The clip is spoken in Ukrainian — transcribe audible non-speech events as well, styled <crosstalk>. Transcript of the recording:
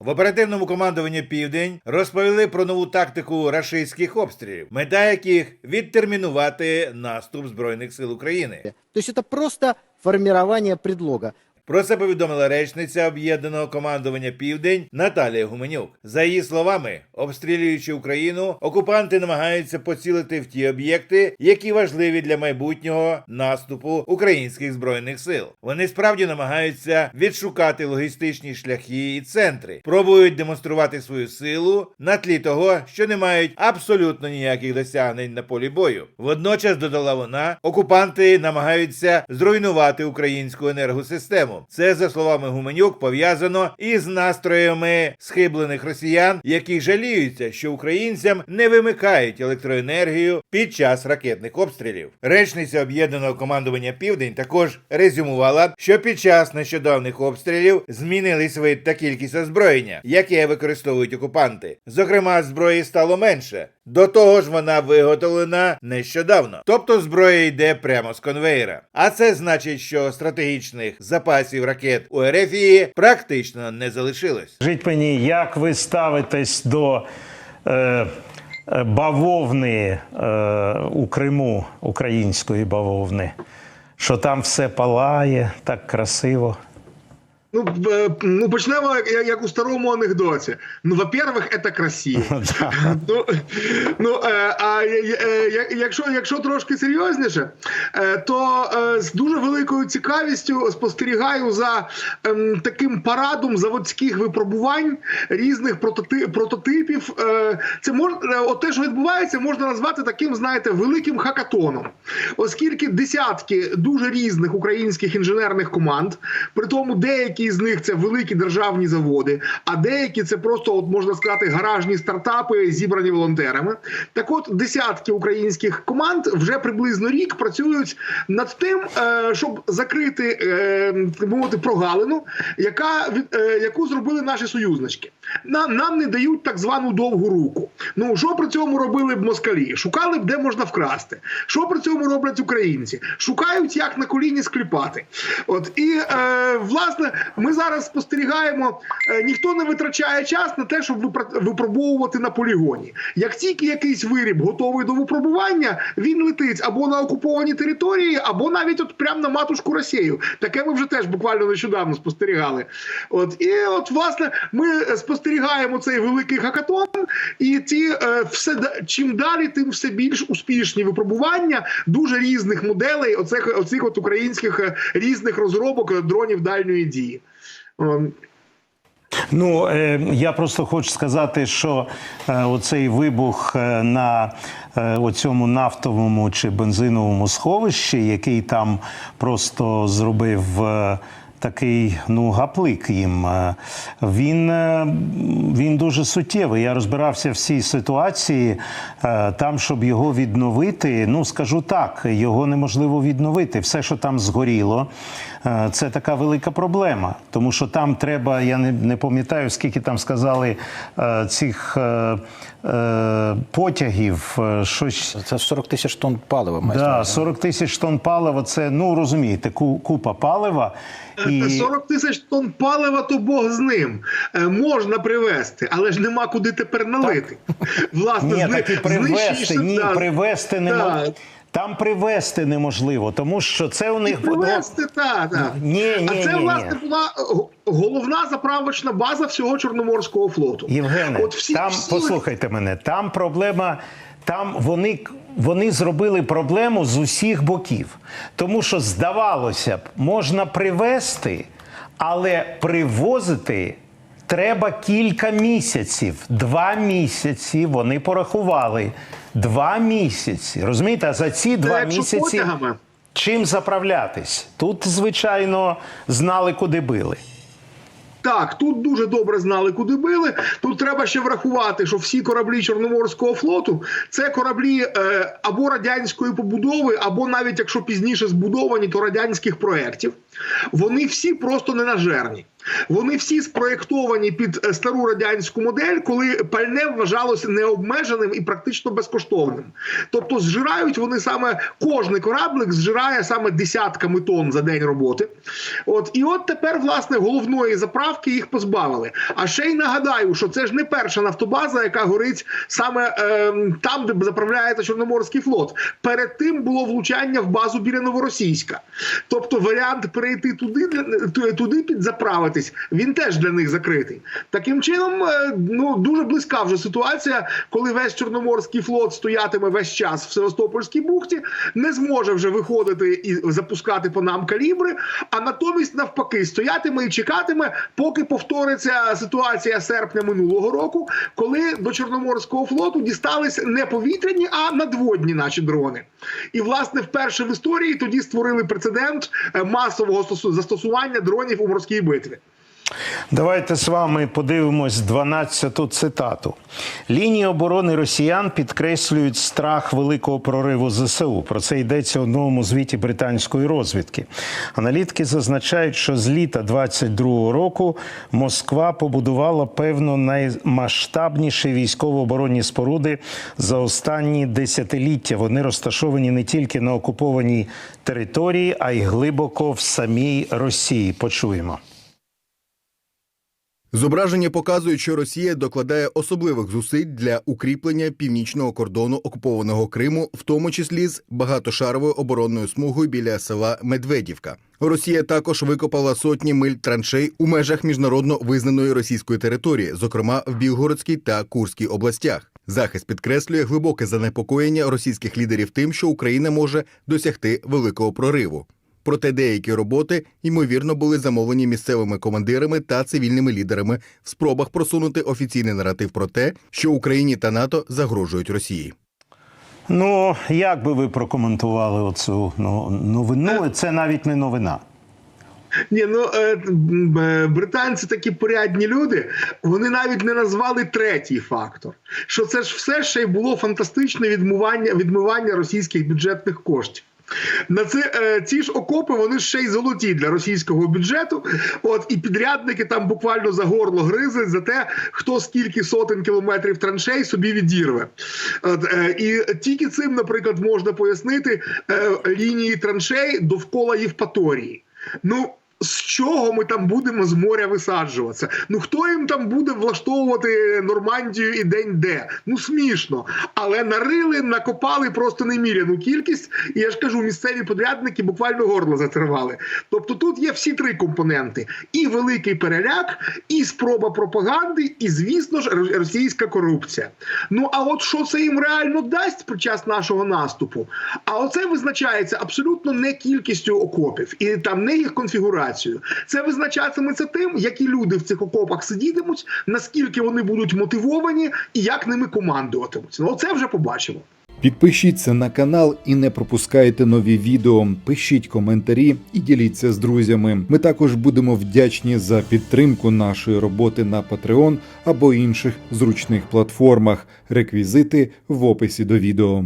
В оперативному командуванні Південь розповіли про нову тактику рашистських обстрілів, мета яких відтермінувати наступ збройних сил України. То це просто формування предлога. Про це повідомила речниця об'єднаного командування Південь Наталія Гуменюк. За її словами, обстрілюючи Україну, окупанти намагаються поцілити в ті об'єкти, які важливі для майбутнього наступу українських збройних сил. Вони справді намагаються відшукати логістичні шляхи і центри, пробують демонструвати свою силу на тлі того, що не мають абсолютно ніяких досягнень на полі бою. Водночас додала вона, окупанти намагаються зруйнувати українську енергосистему. Це за словами Гуменюк пов'язано із настроями схиблених росіян, які жаліються, що українцям не вимикають електроенергію під час ракетних обстрілів. Речниця об'єднаного командування Південь також резюмувала, що під час нещодавних обстрілів змінились вид та кількість озброєння, яке використовують окупанти. Зокрема, зброї стало менше. До того ж, вона виготовлена нещодавно, тобто зброя йде прямо з конвейера. А це значить, що стратегічних запасів ракет у Ерефії практично не залишилось. Скажіть мені, як ви ставитесь до е, е, бавовни е, у Криму, української бавовни? Що там все палає так красиво? Ну, ну почнемо як, як у старому анекдоті. Ну, во-первых, это красиво. <laughs> Ну, ну е, а е, е, якщо, якщо трошки серйозніше, е, то е, з дуже великою цікавістю спостерігаю за ем, таким парадом заводських випробувань різних прототипів. Е, Це мож, от те, що відбувається, можна назвати таким, знаєте, великим хакатоном, оскільки десятки дуже різних українських інженерних команд, при тому деякі з них це великі державні заводи, а деякі це просто, от можна сказати, гаражні стартапи, зібрані волонтерами. Так от десятки українських команд вже приблизно рік працюють над тим, е, щоб закрити е, мовити прогалину, яка е, яку зробили наші союзнички. Нам, нам не дають так звану довгу руку. Ну що при цьому робили б москалі? Шукали б, де можна вкрасти. Що при цьому роблять українці? Шукають, як на коліні скліпати. От і е, власне ми зараз спостерігаємо, е, ніхто не витрачає час на те, щоб випробовувати на полігоні. Як тільки якийсь виріб готовий до випробування, він летить або на окуповані території, або навіть от прямо на матушку Росію. Таке ми вже теж буквально нещодавно спостерігали. От і от власне ми спостерігаємо цей великий хакатон, і ті е, все чим далі, тим все більш успішні випробування дуже різних моделей. Оцих оцих от українських е, різних розробок е, дронів дальньої дії. Ну, е, я просто хочу сказати, що е, оцей вибух е, на оцьому нафтовому чи бензиновому сховищі, який там просто зробив. Такий ну гаплик їм. е, Він, е, він дуже суттєвий. Я розбирався в цій ситуації. е, Там, щоб його відновити, ну скажу так, його неможливо відновити. Все, що там згоріло, це така велика проблема. Тому що там треба, я не, пам'ятаю, скільки там сказали цих потягів. е, Щось Це 40 тисяч тонн палива майже. да, 40 тисяч тонн палива. Це ну розумієте, купа палива. І 40 тисяч тонн палива, то Бог з ним. Е, можна привезти, але ж нема куди тепер налити. Власне, Ні, зни- так і привезти. знищуєш, Ні, да, привезти Так. Там привезти неможливо, тому що це у них Привезти, так, так. Ні, ні, а це, ні, власне, ні. була головна заправочна база всього Чорноморського флоту. Євгене, От всі- там всі- послухайте мене, там проблема. Там вони, вони зробили проблему з усіх боків. Тому що, здавалося б, можна привезти, але привозити треба кілька місяців. Два місяці вони порахували. Два місяці. Розумієте, а за ці два місяці потягами. чим заправлятись? Тут, звичайно, знали, куди били. Так, тут дуже добре знали, куди били. Тут треба ще врахувати, що всі кораблі Чорноморського флоту це кораблі е, або радянської побудови, або навіть якщо пізніше збудовані, то радянських проєктів. Вони всі просто ненажерні. Вони всі спроєктовані під е, стару радянську модель, коли пальне вважалося необмеженим і практично безкоштовним. Тобто, зжирають вони саме кожний кораблик зжирає саме десятками тонн за день роботи. От і от тепер, власне, головної заправки їх позбавили. А ще й нагадаю, що це ж не перша нафтобаза, яка горить саме е, там, де заправляється Чорноморський флот. Перед тим було влучання в базу біля Новоросійська. Тобто варіант перейти туди туди підзаправитись, він теж для них закритий. Таким чином, е, ну дуже близька вже ситуація, коли весь Чорноморський флот стоятиме весь час в Севастопольській бухті, не зможе вже виходити і запускати по нам калібри, а натомість навпаки стоятиме і чекатиме, поки повториться ситуація серпня минулого року, коли до Чорноморського флоту дістались не повітряні, а надводні наші дрони. І власне вперше в історії тоді створили прецедент е, масового застосування дронів у морській битві. Давайте з вами подивимось 12-ту цитату. Лінії оборони росіян підкреслюють страх великого прориву ЗСУ. Про це йдеться у новому звіті британської розвідки. Аналітики зазначають, що з літа 22-го року Москва побудувала певно наймасштабніші військово-оборонні споруди за останні десятиліття. Вони розташовані не тільки на окупованій території, а й глибоко в самій Росії. Почуємо. Зображення показують, що Росія докладає особливих зусиль для укріплення північного кордону окупованого Криму, в тому числі з багатошаровою оборонною смугою біля села Медведівка. Росія також викопала сотні миль траншей у межах міжнародно визнаної російської території, зокрема в Білгородській та Курській областях. Захист підкреслює глибоке занепокоєння російських лідерів тим, що Україна може досягти великого прориву. Проте деякі роботи ймовірно були замовлені місцевими командирами та цивільними лідерами в спробах просунути офіційний наратив про те, що Україні та НАТО загрожують Росії. Ну, як би ви прокоментували оцю ну, новину? Це навіть не новина. Ні, ну е, е, британці такі порядні люди. Вони навіть не назвали третій фактор. Що це ж все ще й було фантастичне відмивання, відмивання російських бюджетних коштів. На це е, ці ж окопи вони ще й золоті для російського бюджету. От і підрядники там буквально за горло гризуть за те, хто скільки сотень кілометрів траншей собі відірве. От, е, і тільки цим, наприклад, можна пояснити е, лінії траншей довкола Євпаторії. Ну. З чого ми там будемо з моря висаджуватися? Ну хто їм там буде влаштовувати Нормандію і день де? Ну смішно. Але нарили, накопали просто неміряну кількість. І я ж кажу, місцеві подрядники буквально горло затривали. Тобто тут є всі три компоненти: і великий переляк, і спроба пропаганди, і, звісно ж, російська корупція. Ну а от що це їм реально дасть під час нашого наступу? А оце визначається абсолютно не кількістю окопів і там не їх конфігурацією. Це визначатиметься тим, які люди в цих окопах сидітимуть, наскільки вони будуть мотивовані і як ними командуватимуть. Ну це вже побачимо. Підпишіться на канал і не пропускайте нові відео. Пишіть коментарі і діліться з друзями. Ми також будемо вдячні за підтримку нашої роботи на Patreon або інших зручних платформах. Реквізити в описі до відео.